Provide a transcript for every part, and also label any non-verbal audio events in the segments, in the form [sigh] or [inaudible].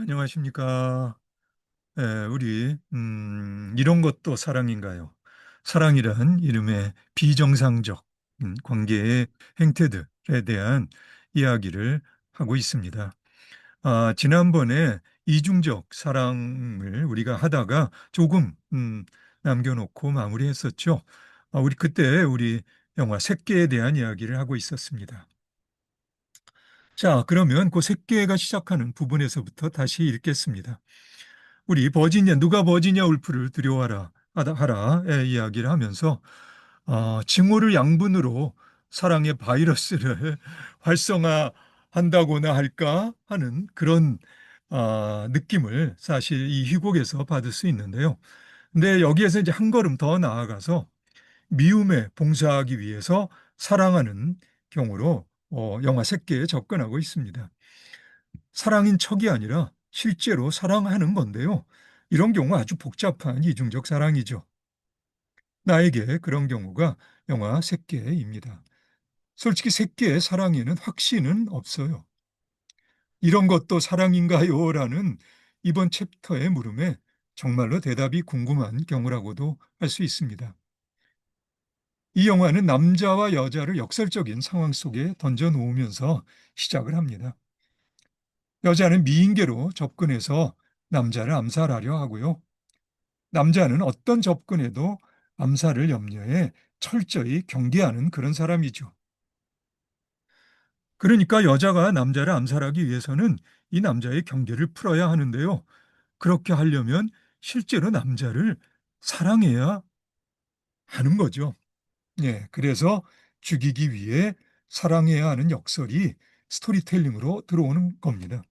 안녕하십니까. 예, 우리, 음, 이런 것도 사랑인가요? 사랑이란 이름의 비정상적 음, 관계의 행태들에 대한 이야기를 하고 있습니다. 아, 지난번에 이중적 사랑을 우리가 하다가 조금, 음, 남겨 놓고 마무리했었죠. 아, 우리 그때 우리 영화 새끼에 대한 이야기를 하고 있었습니다. 자, 그러면 그 새끼가 시작하는 부분에서부터 다시 읽겠습니다. 우리 버지니아 누가 버지니아 울프를 두려워하라 하라의 이야기를 하면서 어, 징후를 양분으로 사랑의 바이러스를 [laughs] 활성화한다고나 할까 하는 그런 어, 느낌을 사실 이 희곡에서 받을 수 있는데요. 근데 여기에서 이제 한 걸음 더 나아가서 미움에 봉사하기 위해서 사랑하는 경우로 어, 영화 새끼에 접근하고 있습니다. 사랑인 척이 아니라 실제로 사랑하는 건데요. 이런 경우 아주 복잡한 이중적 사랑이죠. 나에게 그런 경우가 영화 새끼입니다. 솔직히 새끼의 사랑에는 확신은 없어요. 이런 것도 사랑인가요? 라는 이번 챕터의 물음에 정말로 대답이 궁금한 경우라고도 할 수 있습니다. 이 영화는 남자와 여자를 역설적인 상황 속에 던져 놓으면서 시작을 합니다. 여자는 미인계로 접근해서 남자를 암살하려 하고요. 남자는 어떤 접근에도 암살을 염려해 철저히 경계하는 그런 사람이죠. 그러니까 여자가 남자를 암살하기 위해서는 이 남자의 경계를 풀어야 하는데요. 그렇게 하려면 실제로 남자를 사랑해야 하는 거죠. 예, 그래서 죽이기 위해 사랑해야 하는 역설이 스토리텔링으로 들어오는 겁니다.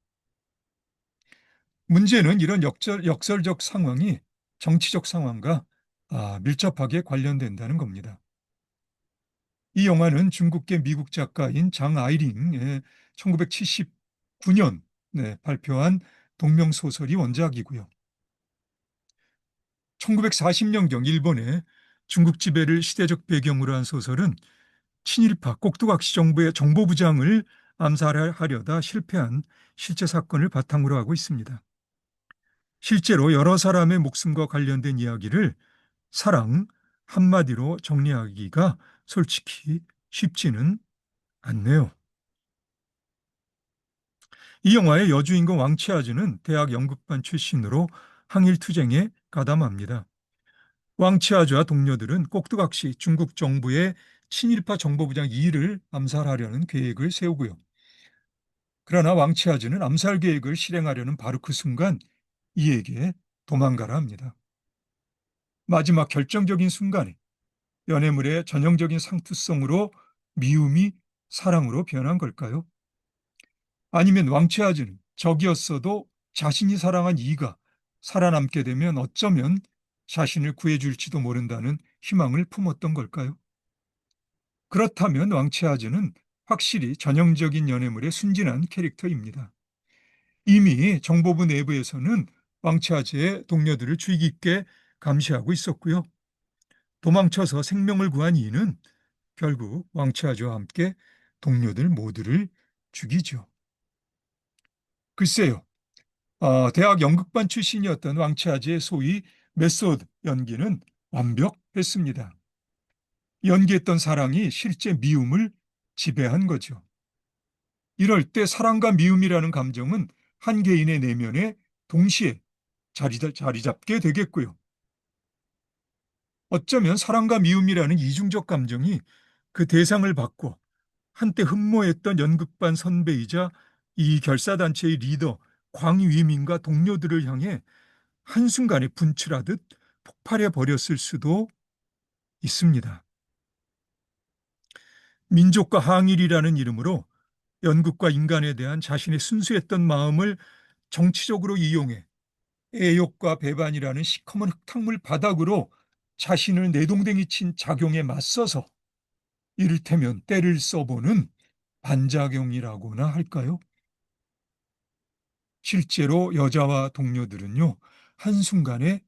문제는 이런 역설, 역설적 상황이 정치적 상황과 아, 밀접하게 관련된다는 겁니다. 이 영화는 중국계 미국 작가인 장 아이링의 1979년 네, 발표한 동명소설이 원작이고요. 1940년경 일본의 중국 지배를 시대적 배경으로 한 소설은 친일파 꼭두각시 정부의 정보부장을 암살하려다 실패한 실제 사건을 바탕으로 하고 있습니다. 실제로 여러 사람의 목숨과 관련된 이야기를 사랑 한마디로 정리하기가 솔직히 쉽지는 않네요. 이 영화의 여주인공 왕치아즈는 대학 연극반 출신으로 항일투쟁에 가담합니다. 왕치아즈와 동료들은 꼭두각시 중국 정부의 친일파 정보부장 이를 암살하려는 계획을 세우고요. 그러나 왕치아즈는 암살 계획을 실행하려는 바로 그 순간 이에게 도망가라 합니다. 마지막 결정적인 순간에 연애물의 전형적인 상투성으로 미움이 사랑으로 변한 걸까요? 아니면 왕치아즈는 적이었어도 자신이 사랑한 이가 살아남게 되면 어쩌면 자신을 구해줄지도 모른다는 희망을 품었던 걸까요? 그렇다면 왕치아즈는 확실히 전형적인 연애물의 순진한 캐릭터입니다. 이미 정보부 내부에서는 왕치아즈의 동료들을 주의 깊게 감시하고 있었고요. 도망쳐서 생명을 구한 이는 결국 왕치아즈와 함께 동료들 모두를 죽이죠. 글쎄요. 어, 대학 연극반 출신이었던 왕치아즈의 소위 메소드 연기는 완벽했습니다. 연기했던 사랑이 실제 미움을 지배한 거죠. 이럴 때 사랑과 미움이라는 감정은 한 개인의 내면에 동시에 자리, 자리 잡게 되겠고요. 어쩌면 사랑과 미움이라는 이중적 감정이 그 대상을 받고 한때 흠모했던 연극반 선배이자 이 결사단체의 리더 광위민과 동료들을 향해 한순간에 분출하듯 폭발해 버렸을 수도 있습니다. 민족과 항일이라는 이름으로 연극과 인간에 대한 자신의 순수했던 마음을 정치적으로 이용해 애욕과 배반이라는 시커먼 흙탕물 바닥으로 자신을 내동댕이 친 작용에 맞서서 이를테면 때를 써보는 반작용이라고나 할까요? 실제로 여자와 동료들은요, 한순간에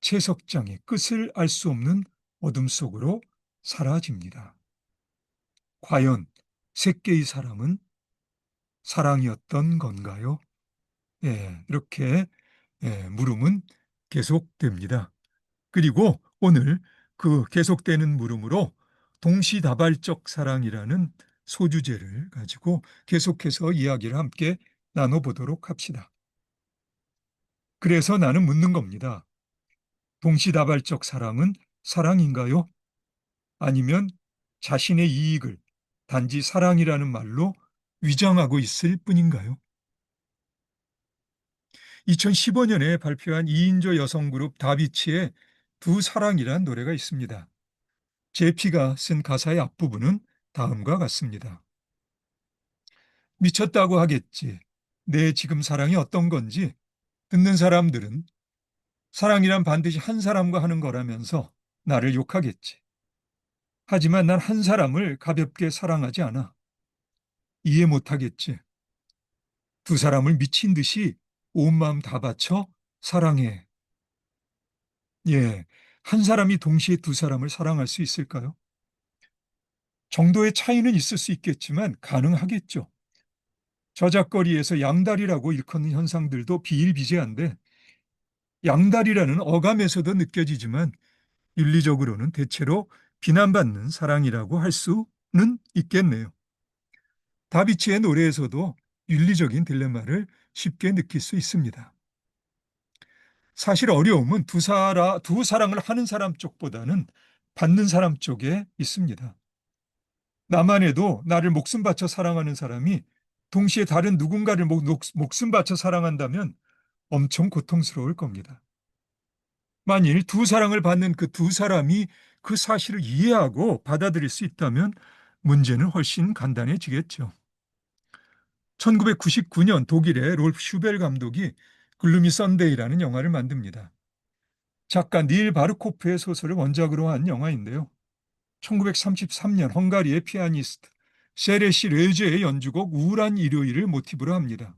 채석장의 끝을 알 수 없는 어둠 속으로 사라집니다. 과연 새끼의 사랑은 사랑이었던 건가요? 예, 이렇게 예, 물음은 계속됩니다. 그리고 오늘 그 계속되는 물음으로 동시다발적 사랑이라는 소주제를 가지고 계속해서 이야기를 함께 나눠보도록 합시다. 그래서 나는 묻는 겁니다. 동시다발적 사랑은 사랑인가요? 아니면 자신의 이익을 단지 사랑이라는 말로 위장하고 있을 뿐인가요? 2015년에 발표한 2인조 여성 그룹 다비치의 두 사랑이란 노래가 있습니다. 제피가 쓴 가사의 앞부분은 다음과 같습니다. 미쳤다고 하겠지. 내 지금 사랑이 어떤 건지 듣는 사람들은 사랑이란 반드시 한 사람과 하는 거라면서 나를 욕하겠지. 하지만 난 한 사람을 가볍게 사랑하지 않아. 이해 못하겠지. 두 사람을 미친 듯이 온 마음 다 바쳐 사랑해. 예, 한 사람이 동시에 두 사람을 사랑할 수 있을까요? 정도의 차이는 있을 수 있겠지만 가능하겠죠. 저작거리에서 양다리라고 일컫는 현상들도 비일비재한데 양다리라는 어감에서도 느껴지지만 윤리적으로는 대체로 비난받는 사랑이라고 할 수는 있겠네요. 다비치의 노래에서도 윤리적인 딜레마를 쉽게 느낄 수 있습니다. 사실 어려움은 두, 사라, 두 사랑을 하는 사람 쪽보다는 받는 사람 쪽에 있습니다. 나만 해도 나를 목숨 바쳐 사랑하는 사람이 동시에 다른 누군가를 목, 목숨 바쳐 사랑한다면 엄청 고통스러울 겁니다. 만일 두 사랑을 받는 그 두 사람이 그 사실을 이해하고 받아들일 수 있다면 문제는 훨씬 간단해지겠죠. 1999년 독일의 롤프 슈벨 감독이 글루미 썬데이라는 영화를 만듭니다. 작가 닐 바르코프의 소설을 원작으로 한 영화인데요. 1933년 헝가리의 피아니스트 세레시 레제의 연주곡 우울한 일요일을 모티브로 합니다.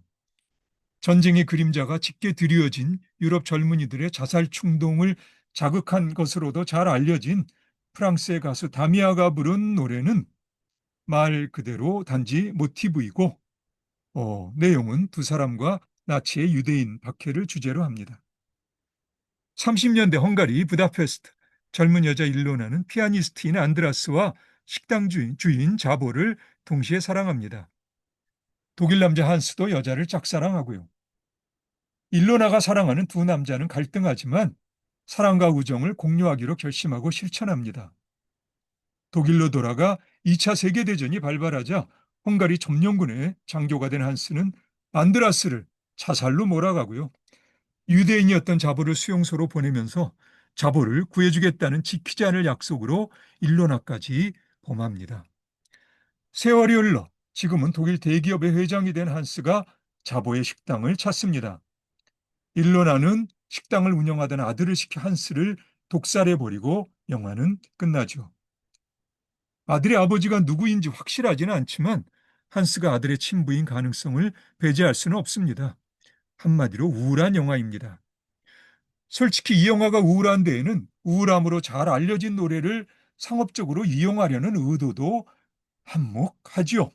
전쟁의 그림자가 짙게 드리워진 유럽 젊은이들의 자살 충동을 자극한 것으로도 잘 알려진 프랑스의 가수 다미아가 부른 노래는 말 그대로 단지 모티브이고 어, 내용은 두 사람과 나치의 유대인 박해를 주제로 합니다. 30년대 헝가리 부다페스트 젊은 여자 일로나는 피아니스트인 안드라스와 식당 주인, 주인 자보를 동시에 사랑합니다. 독일 남자 한스도 여자를 짝사랑하고요. 일로 나가 사랑하는 두 남자는 갈등하지만 사랑과 우정을 공유하기로 결심하고 실천합니다. 독일로 돌아가 2차 세계대전이 발발하자 헝가리 점령군의 장교가 된 한스는 안드라스를 자살로 몰아가고요. 유대인이었던 자보를 수용소로 보내면서 자보를 구해주겠다는 지키지 않을 약속으로 일로나까지 범합니다. 세월이 흘러 지금은 독일 대기업의 회장이 된 한스가 자보의 식당을 찾습니다. 일로나는 식당을 운영하던 아들을 시켜 한스를 독살해버리고 영화는 끝나죠. 아들의 아버지가 누구인지 확실하지는 않지만 한스가 아들의 친부인 가능성을 배제할 수는 없습니다. 한마디로 우울한 영화입니다. 솔직히 이 영화가 우울한 데에는 우울함으로 잘 알려진 노래를 상업적으로 이용하려는 의도도 한몫하지요.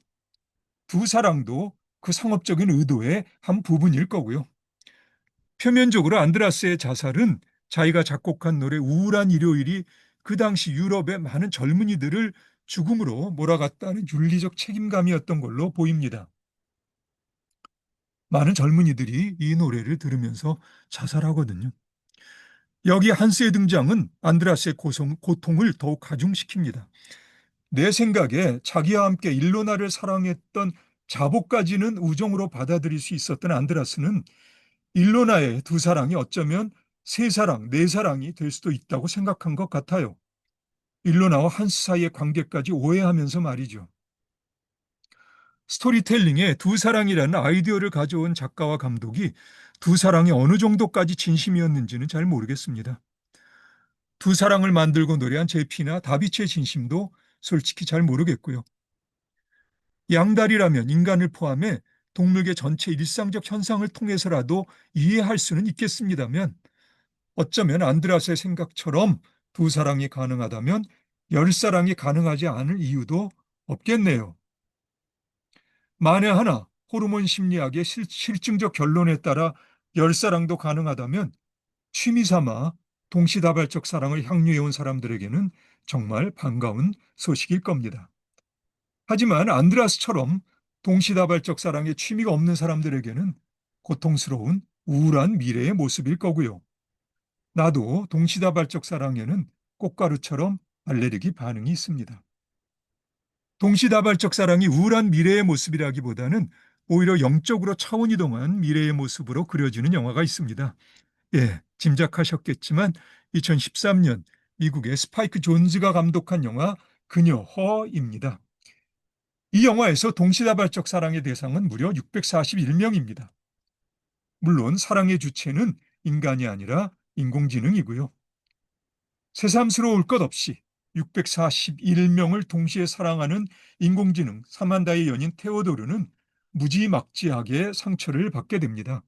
두 사랑도 그 상업적인 의도의 한 부분일 거고요. 표면적으로 안드라스의 자살은 자기가 작곡한 노래 우울한 일요일이 그 당시 유럽의 많은 젊은이들을 죽음으로 몰아갔다는 윤리적 책임감이었던 걸로 보입니다. 많은 젊은이들이 이 노래를 들으면서 자살하거든요. 여기 한스의 등장은 안드라스의 고성, 고통을 더욱 가중시킵니다. 내 생각에 자기와 함께 일로나를 사랑했던 자복까지는 우정으로 받아들일 수 있었던 안드라스는 일로나의 두 사랑이 어쩌면 세 사랑, 네 사랑이 될 수도 있다고 생각한 것 같아요. 일로나와 한스 사이의 관계까지 오해하면서 말이죠. 스토리텔링에 두 사랑이라는 아이디어를 가져온 작가와 감독이 두 사랑이 어느 정도까지 진심이었는지는 잘 모르겠습니다. 두 사랑을 만들고 노래한 제피나 다비치의 진심도 솔직히 잘 모르겠고요. 양다리라면 인간을 포함해 동물계 전체 일상적 현상을 통해서라도 이해할 수는 있겠습니다면 어쩌면 안드라스의 생각처럼 두 사랑이 가능하다면 열 사랑이 가능하지 않을 이유도 없겠네요. 만에 하나 호르몬 심리학의 실, 실증적 결론에 따라 열사랑도 가능하다면 취미 삼아 동시다발적 사랑을 향유해온 사람들에게는 정말 반가운 소식일 겁니다. 하지만 안드라스처럼 동시다발적 사랑에 취미가 없는 사람들에게는 고통스러운 우울한 미래의 모습일 거고요. 나도 동시다발적 사랑에는 꽃가루처럼 알레르기 반응이 있습니다. 동시다발적 사랑이 우울한 미래의 모습이라기보다는 오히려 영적으로 차원 이동한 미래의 모습으로 그려지는 영화가 있습니다. 예, 짐작하셨겠지만 2013년 미국의 스파이크 존즈가 감독한 영화 그녀 허입니다. 이 영화에서 동시다발적 사랑의 대상은 무려 641명입니다. 물론 사랑의 주체는 인간이 아니라 인공지능이고요. 새삼스러울 것 없이 641명을 동시에 사랑하는 인공지능 사만다의 연인 테오도르는 무지막지하게 상처를 받게 됩니다.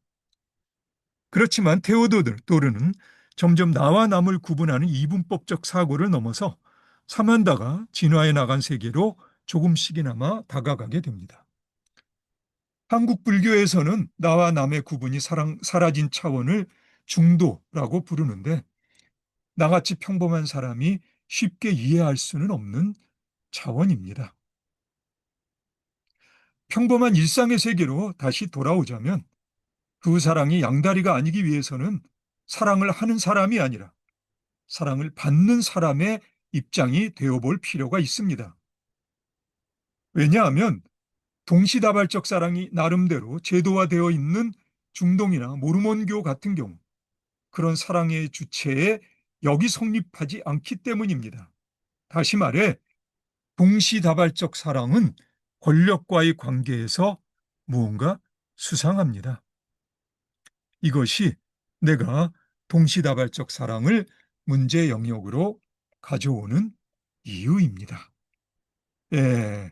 그렇지만 테오도르는 점점 나와 남을 구분하는 이분법적 사고를 넘어서 사만다가 진화해 나간 세계로 조금씩이나마 다가가게 됩니다. 한국 불교에서는 나와 남의 구분이 사랑, 사라진 차원을 중도라고 부르는데 나같이 평범한 사람이 쉽게 이해할 수는 없는 차원입니다. 평범한 일상의 세계로 다시 돌아오자면 그 사랑이 양다리가 아니기 위해서는 사랑을 하는 사람이 아니라 사랑을 받는 사람의 입장이 되어볼 필요가 있습니다. 왜냐하면 동시다발적 사랑이 나름대로 제도화되어 있는 중동이나 모르몬교 같은 경우 그런 사랑의 주체에 여기 성립하지 않기 때문입니다. 다시 말해 동시다발적 사랑은 권력과의 관계에서 무언가 수상합니다. 이것이 내가 동시다발적 사랑을 문제 영역으로 가져오는 이유입니다. 예,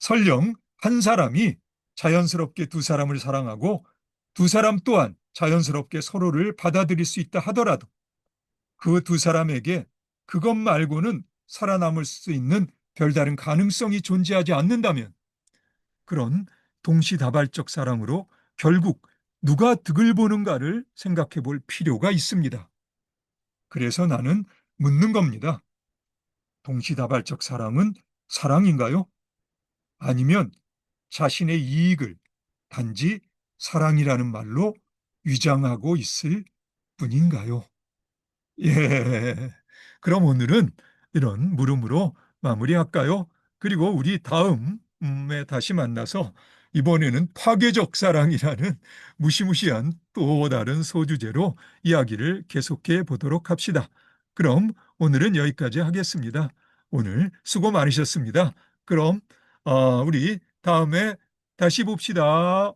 설령 한 사람이 자연스럽게 두 사람을 사랑하고 두 사람 또한 자연스럽게 서로를 받아들일 수 있다 하더라도 그 두 사람에게 그것 말고는 살아남을 수 있는 별다른 가능성이 존재하지 않는다면 그런 동시다발적 사랑으로 결국 누가 득을 보는가를 생각해 볼 필요가 있습니다. 그래서 나는 묻는 겁니다. 동시다발적 사랑은 사랑인가요? 아니면 자신의 이익을 단지 사랑이라는 말로 위장하고 있을 뿐인가요? 예. 그럼 오늘은 이런 물음으로 마무리할까요? 그리고 우리 다음에 다시 만나서 이번에는 파괴적 사랑이라는 무시무시한 또 다른 소주제로 이야기를 계속해 보도록 합시다. 그럼 오늘은 여기까지 하겠습니다. 오늘 수고 많으셨습니다. 그럼 어, 우리 다음에 다시 봅시다.